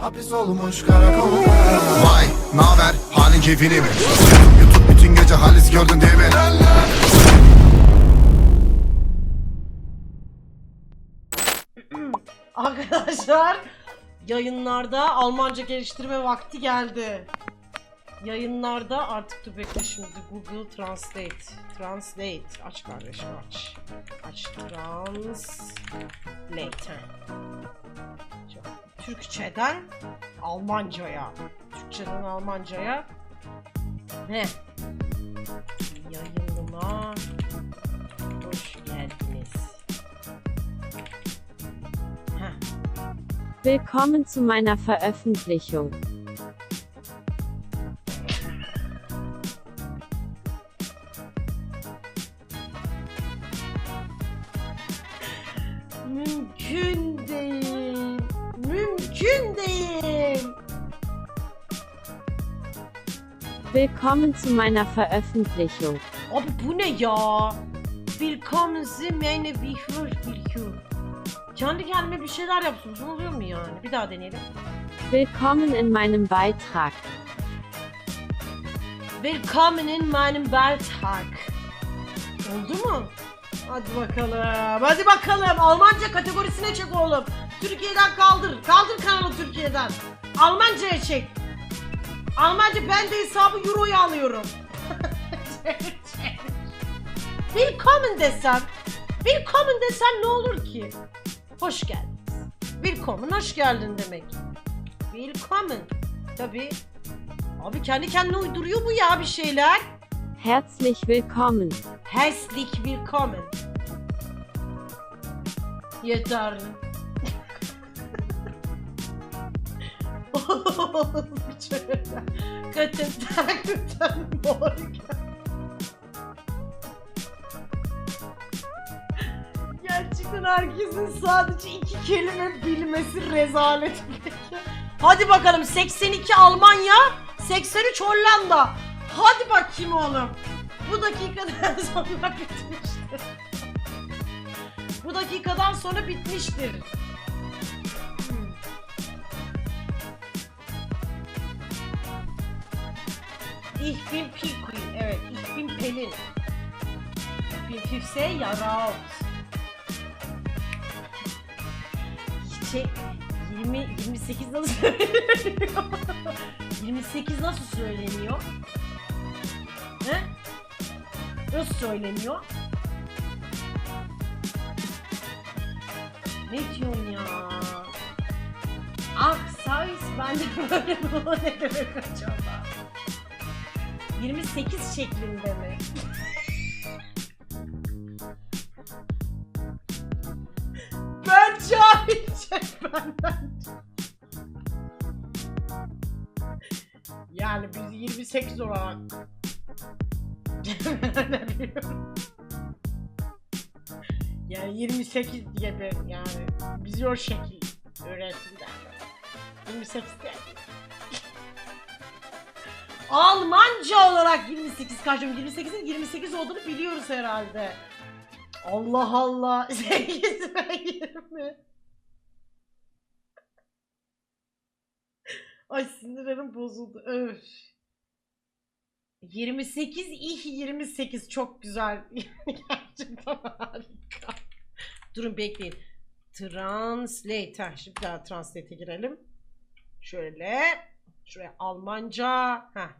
Hapis olmuş karakolda Vay naber halin keyfini mi? YouTube bütün gece halis gördün değil mi? Arkadaşlar yayınlarda Almanca geliştirme vakti geldi. Yayınlarda artık dur bekle şimdi Google Translate. Translate. Aç kardeşim aç. Aç Translate. Şimdi Türkçeden Almancaya. Türkçeden Almancaya. Ne? Yayınıma hoş geldiniz. Heh. Willkommen zu meiner Veröffentlichung. Mümkün değil. Willkommen zu meiner Veröffentlichung. Abi bu ne ya? Willkommen Sie meine Wichwurstbildung. Kendi kendime bir şeyler yapsın. Oluyor mu yani? Bir daha deneyelim. Willkommen in meinem Beitrag. Willkommen in meinem Beitrag. Oldu mu? Hadi bakalım. Hadi bakalım. Almanca kategorisine çek oğlum. Türkiye'den kaldır. Kaldır kanalı Türkiye'den. Almanca'ya çek. Almanca ben de hesabı Euro'ya alıyorum. Willkommen desem. Willkommen desem ne olur ki? Hoş geldin. Willkommen hoş geldin demek. Willkommen. Tabii. Abi kendi kendine uyduruyor bu ya bir şeyler. Herzlich willkommen. Herzlich willkommen. Yeter. Guten Tag, guten Morgen. Gerçekten herkesin sadece iki kelime bilmesi rezalet. Hadi bakalım 82 Almanya, 83 Hollanda. Hadi bakayım oğlum. Bu dakikadan sonra bitmiştir. Bu dakikadan sonra bitmiştir. Ich bin Pinguin. Evet, ich bin Pelin. Ich bin Füchse Yaraut. Şey, 20, 28 nasıl söyleniyor? 28 nasıl söyleniyor? He? Nasıl söyleniyor? Ne diyorsun ya? Ah size ben de böyle bu ne demek acaba? 28 şeklinde mi? ben cahilce benden. Yani biz 28 olarak yani 28 diye ben yani bizi o şekil öğrettiler. 28 değil. Almanca olarak 28 kaçım 28'in 28 olduğunu biliyoruz herhalde. Allah Allah 8 ve 20. Ay sinirlerim bozuldu. Öf. 28 ih 28 çok güzel. Gerçekten harika. Durun bekleyin. Translate. Ha, şimdi daha translate'e girelim. Şöyle. Şuraya Almanca. Ha.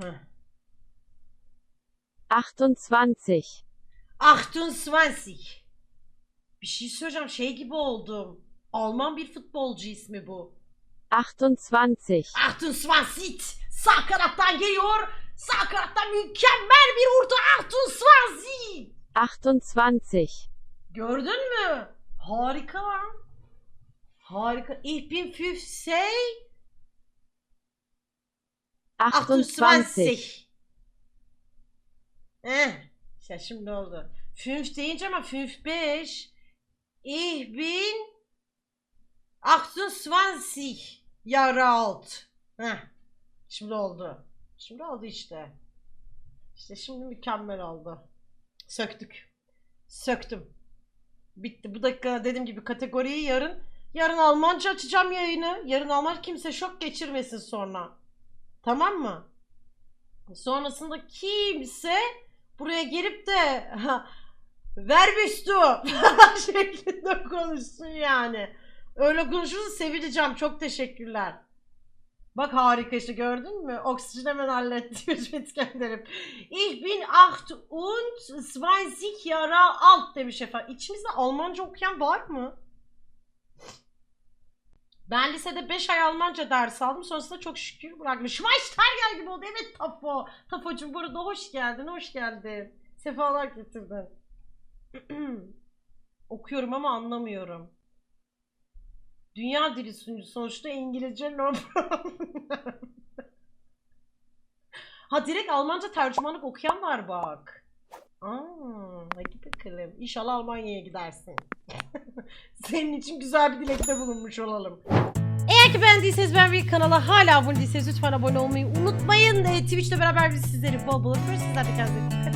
Ha. 28. 28. Bir şey söyleyeceğim. Şey gibi oldum. Alman bir futbolcu ismi bu. 28. 28. Sağ kanattan geliyor. Sağ kanattan mükemmel bir orta 28. 28. Gördün mü? Harika lan. Harika. Ich bin Füchse 28. 28. Eh. İşte şimdi oldu. Fünf deyince ama fünf beş. Ich bin 28 Jahre alt. Heh. Şimdi oldu. Şimdi oldu işte. İşte şimdi mükemmel oldu. Söktük. Söktüm. Bitti. Bu dakika dediğim gibi kategoriyi yarın. Yarın Almanca açacağım yayını. Yarın Almanca kimse şok geçirmesin sonra. Tamam mı? Sonrasında kimse buraya gelip de ver büstü şeklinde konuşsun yani. Öyle konuşursa sevineceğim. Çok teşekkürler. Bak harika işte gördün mü? Oksijen hemen halletti Ücretkenlerim. Ich bin acht und zwanzig Jahre alt demiş efendim. İçimizde Almanca okuyan var mı? Ben lisede 5 ay Almanca ders aldım. Sonrasında çok şükür bırakmış. Schweinsteiger gibi oldu. Evet Tafo. Tafocuğum bu arada hoş geldin. Hoş geldin. Sefalar getirdin. Okuyorum ama anlamıyorum. Dünya dili sunucu sonuçta İngilizce no. Ha direkt Almanca tercümanlık okuyan var bak. Aa, hadi bakalım. İnşallah Almanya'ya gidersin. Senin için güzel bir dilekte bulunmuş olalım. Eğer ki beğendiyseniz ben bir kanala hala abone değilseniz lütfen abone olmayı unutmayın. Ee, Twitch'te beraber biz sizleri bol bol öpüyoruz. Sizler de kendinize dikkat.